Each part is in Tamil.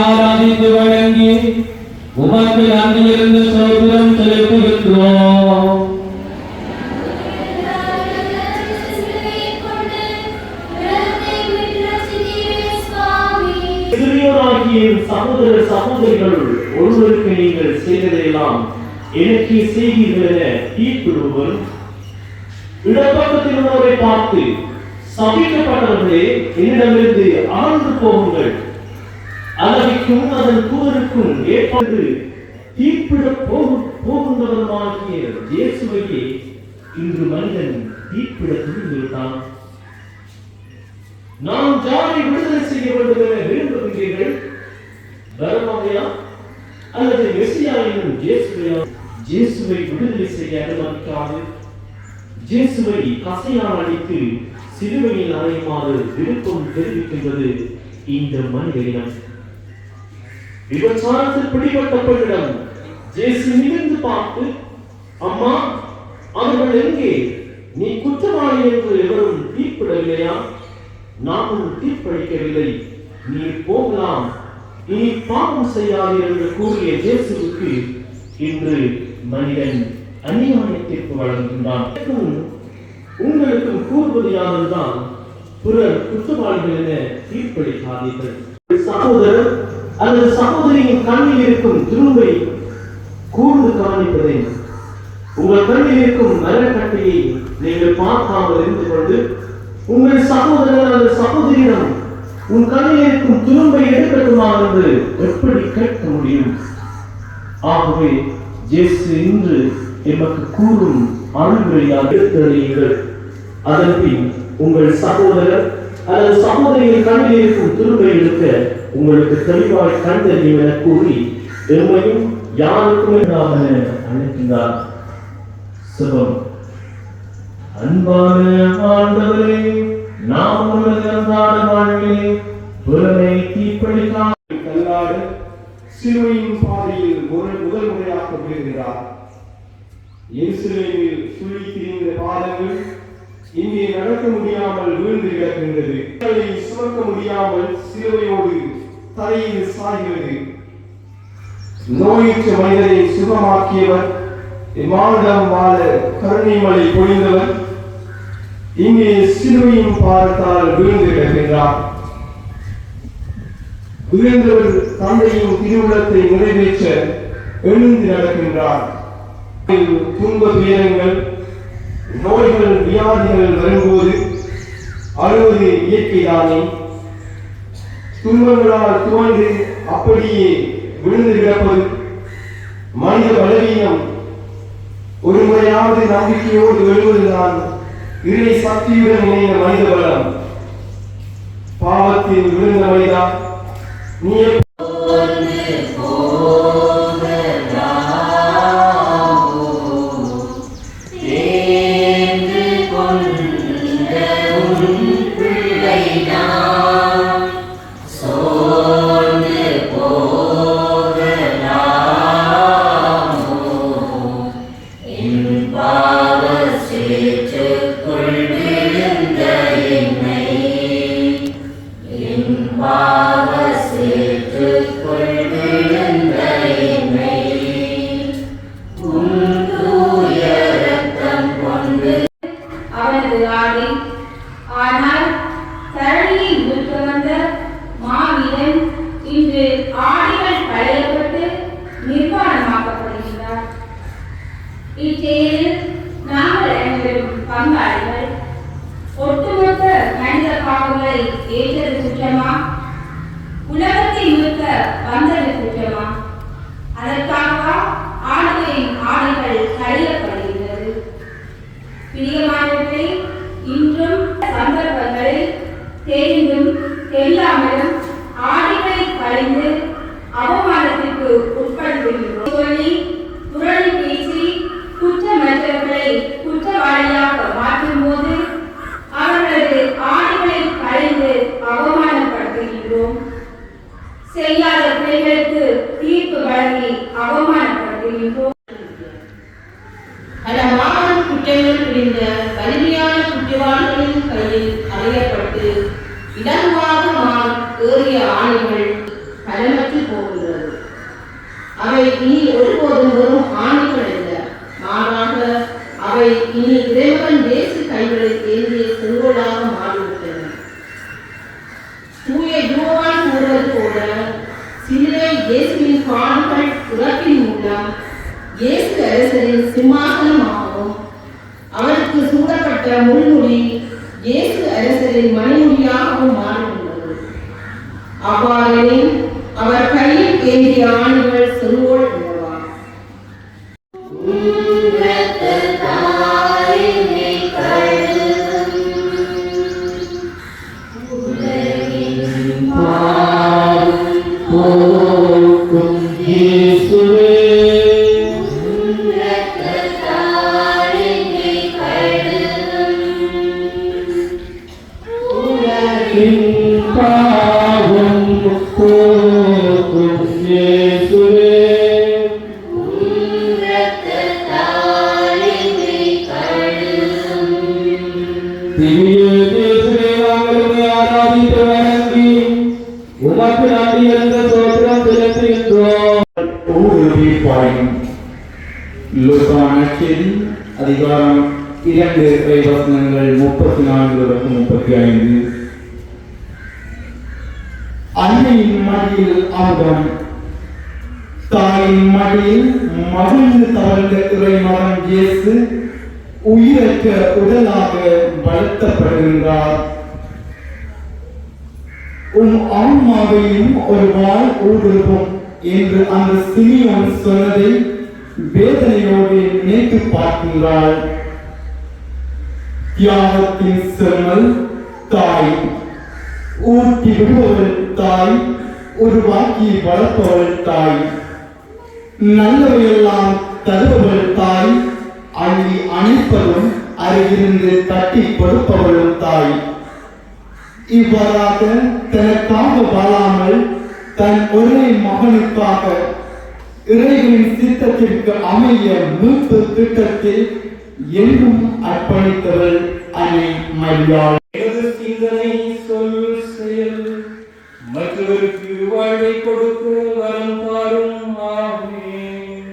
ஆராதித்து வழங்கி உமக்கு நன்றியிருந்து சோதனம் செலுத்துகின்றோம். சகோதர சகோதரிகள் ஒருவருக்கு நீங்கள் செய்ததையெல்லாம் எனக்கு செய்கிறீர்கள் என தீர்ப்பிடுவர் இடப்பக்கத்தில் உள்ளவரை பார்த்து சபிக்கப்பட்டவர்களே என்னிடமிருந்து அகன்று போகுங்கள். அளவிக்கும் அதன் கூறுக்கும் ஏற்பட்டு தீர்ப்பிட போகும் போகின்றவருமாகிய இயேசுவையே இன்று மனிதன் தீர்ப்பிட துணிந்துவிட்டான். நாம் ஜாதி விடுதலை செய்ய வேண்டும் என விரும்புகிறீர்கள். தர்மமையா அல்லது மெசியா என்னும் ஜேசுவையா ஜேசுவை விடுதலை செய்ய அனுமதிக்காது. ஜேசுவை கசையால் அடித்து சிலுவையில் அறையுமாறு விருப்பம் தெரிவிக்கின்றது இந்த மனித இனம் விபச்சாரத்தில் பிடிபட்ட பெண்ணிடம் ஜேசு நிமிர்ந்து பார்த்து அம்மா அவர்கள் எங்கே? நீ குற்றவாளி என்று எவரும் தீர்ப்பிடவில்லையா? நாமும் தீர்ப்பளிக்கவில்லை. நீ போகலாம். இனி பாவம் செய்யாது என்று கூறிய ஜேசுவுக்கு இன்று மனிதன் அநியாய தீர்ப்பு வழங்குகின்றான். உங்களுக்கும் கூறுவது யாருதான் பிறர் குற்றவாளிகள் என தீர்ப்பளிக்காதீர்கள் சகோதரர் அல்லது சகோதரியின் கண்ணில் இருக்கும் திரும்பை கூர்ந்து கவனிப்பதை உங்கள் கண்ணில் இருக்கும் மரணக்கட்டையை நீங்கள் பார்க்காமல் இருந்து கொண்டு உங்கள் சகோதரர் அல்லது சகோதரியிடம் உன் கண்ணில் இருக்கும் துரும்பை எடுக்கட்டுமா என்று எப்படி கேட்க முடியும்? ஆகவே ஜெஸ் இன்று எமக்கு கூறும் அறிவுரையாக எடுத்தறியுங்கள். அதன் உங்கள் சகோதரர் அல்லது சகோதரியின் கண்ணில் இருக்கும் திருமை எடுக்க உங்களுக்கு தெளிவாய் கண்டறியும் என கூறி எம்மையும் யாருக்குமே எதிராக அழைக்கின்றார். சுபம் அன்பான ஆண்டவரே நாம் உனது அன்றாட வாழ்விலே புறமை தீப்பளிக்காம கல்லாடு சிலுவையின் பாதையில் முதல் முறையாக விழுகிறார் எருசலேமில் சுழி திரிந்த பாதங்கள் இங்கே நடக்க முடியாமல் வீழ்ந்து கிடக்கின்றது. சுமக்க முடியாமல் சிலுவையோடு தரையில் சாய்கிறது. நோயுற்ற மனிதரை சுகமாக்கியவர் இம்மானிடம் வாழ கருணைமலை பொழிந்தவர் இங்கே சிலுவையின் பார்த்தால் வீழ்ந்து கிடக்கின்றார். விழுந்தவர் தந்தையின் திருவுளத்தை நிறைவேற்ற எழுந்து நடக்கின்றார். துன்ப துயரங்கள் நோய்கள் வியாதிகள் வரும்போது அழுவது இயற்கைதானே. துன்பங்களால் துவண்டு அப்படியே விழுந்து கிடப்பது மனித பலவீனம். ஒரு முறையாவது நம்பிக்கையோடு எழுவதுதான் இறை சக்தியுடன் இணைந்த மனித பலம். பாவத்தில் விழுந்த மனிதா நீ அவனது அவர்களை வழங்கி அவமானப்படுத்துகின்றோம் பல மாபெரும் குற்றங்கள் புரிந்த வலிமையான குற்றவாளிகளின் கையில் அறையப்பட்டு இலகுவாக மான் ஏறிய ஆணைகள் பலமற்று போகின்றது அவை இனி ஒருபோதும் வெறும் ஆணைகள் அல்ல. மாறாக அவை இனி இறைவன் தேசு கைகளில் ஏந்திய செங்கோலாக மாறிவிட்டன. தூய யோவான் கூறுவது போல சிலுவை இயேசுவின் பாடுகள் உறப்பின் இயேசு அரசரின் சிம்மாசனமாகவும் அவருக்கு சூடப்பட்ட முள்முடி இயேசு அரசரின் மணிமுடியாகவும் மாறியுள்ளது அவ்வாறெனில் அவர் கையில் ஏந்திய ஆணிகள் செங்கோல் அதிகாரம் இரண்டு இறை வசனங்கள் முப்பத்தி நான்கு தொடக்கம் முப்பத்தி ஐந்து அன்னையின் மடியில் அமுதம் தாயின் மடியில் மகிழ்ந்து தவழ்ந்த இறை மகன் இயேசு உயிரற்ற உடலாக வளர்த்தப்படுகின்றார். உன் ஆன்மாவையும் ஒரு வாழ் ஊடுருவும் என்று அந்த சிமியோன் சொன்னதை வேதனையோடு நினைத்து பார்க்கின்றாள். தியாகத்தின் செம்மல் தாய். ஊட்டி விடுபவள் தாய் உருவாக்கி வளர்ப்பவள் தாய். நல்லவையெல்லாம் தருபவள் தாய் அள்ளி அணைப்பதும் அருகிருந்து தட்டி கொடுப்பவளும் தாய் இவ்வாறாக தனக்காக வாழாமல் தன் ஒரே மகனுக்காக இறைவனின் சித்தத்திற்கு அமைய மீட்பு திட்டத்தில் என்றும் அர்ப்பணித்தவள் அன்னை மரியாள் சிந்தனை சொல் செயல் மற்றவருக்கு வாழ்வை கொடுக்க வரம் பாரும் ஆமென்.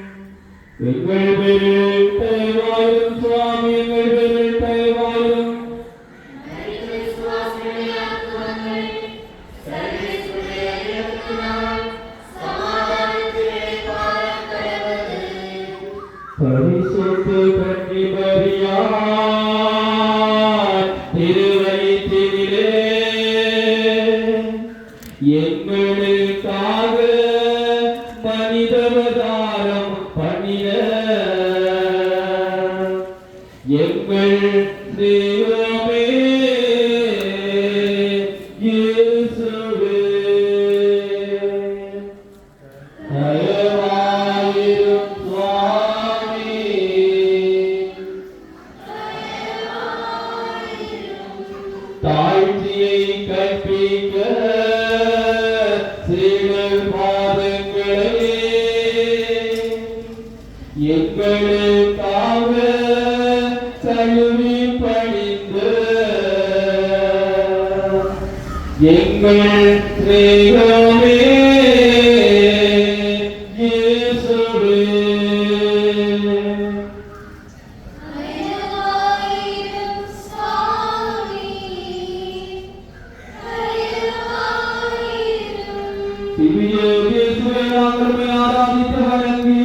ஆராதித்து வழங்கி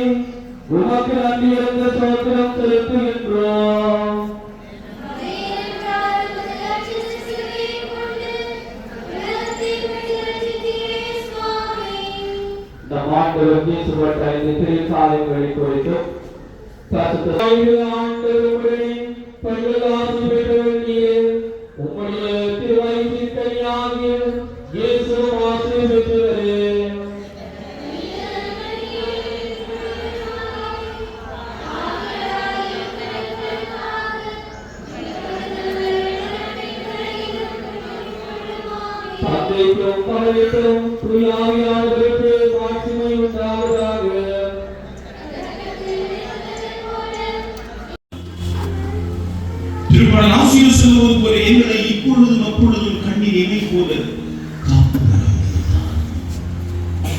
உமக்கு நன்றி என்ற சோத்திரம் செலுத்துகின்றோம் இந்த ஆண்டவர் இயேசுவற்ற இந்த திருச்சாலைகளை குறித்து உம்முடைய திருவயிற்றின் கனியாகிய இயேசு ஆசை தந்தைக்கும் மகனுக்கும் தூயாவியானவருக்கு மாட்சிமை உண்டாவதாக திருமண ஆசிரியர் போல எங்களை இப்பொழுதும் அப்பொழுதும் கண்ணீர் போல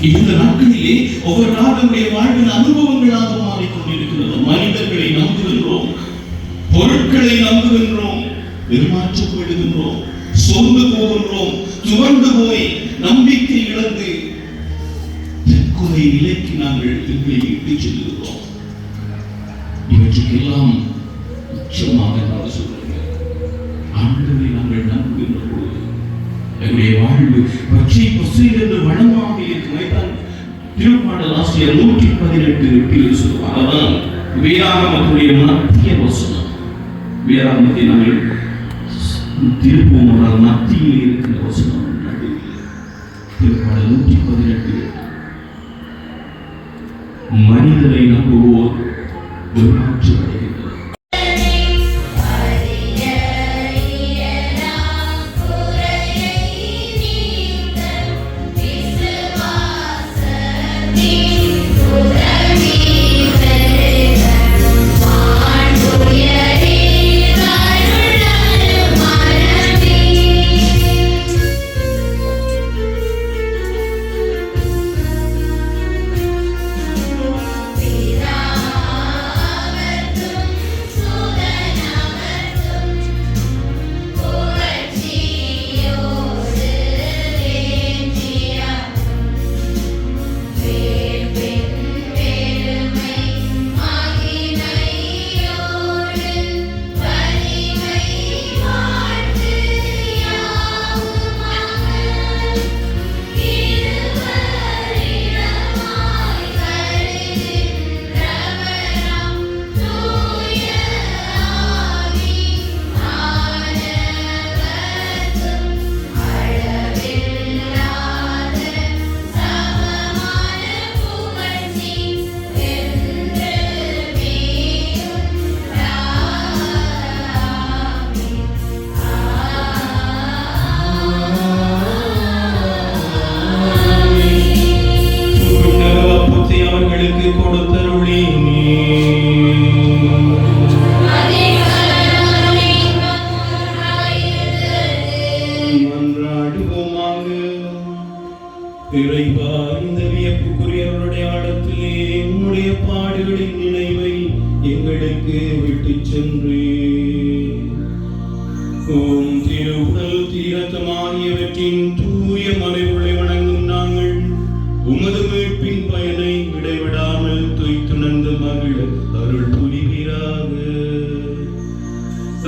இந்த நாட்களிலே ஒவ்வொரு நாள் வாழ்வின் அனுபவங்களாக மாறிக்கொண்டிருக்கிறது. மனிதர்களை நம்புகின்றோம் பொருட்களை நம்புகின்றோம் ஏமாற்றப்படுகின்றோம் சோர்ந்து போகின்றோம் துவண்டு போய் நம்பிக்கை இழந்து தற்கொலை நிலைக்கு நாங்கள் எங்களை இட்டுச் செல்கிறோம் இவற்றுக்கெல்லாம் உச்சமாக நான் சொல்கிறேன் ஆண்டவரை நாங்கள் நம்புகின்ற பொழுது எங்களுடைய வாழ்வு பச்சை பசுமையில் வளமாக இருக்கும் தான் திருப்பாடல் ஆசிரியர் நூற்றி பதினெட்டு எட்டில் சொல்லுவார். அதான் வேதாகமத்துடைய மத்திய வசனம். வேதாகமத்தை நாங்கள் திருப்பூர் மத்தியில் இருக்கிற வசனம் திருப்பாடல் நூற்றி பதினெட்டு.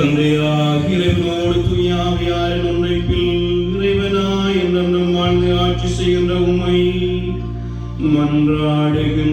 தந்தையாக இறைவனோடு தூயாவியாரின் ஒன்றைப்பில் இறைவனாய் என்றும் வாழ்ந்து ஆட்சி செய்கின்ற உண்மை மன்றாடுகின்ற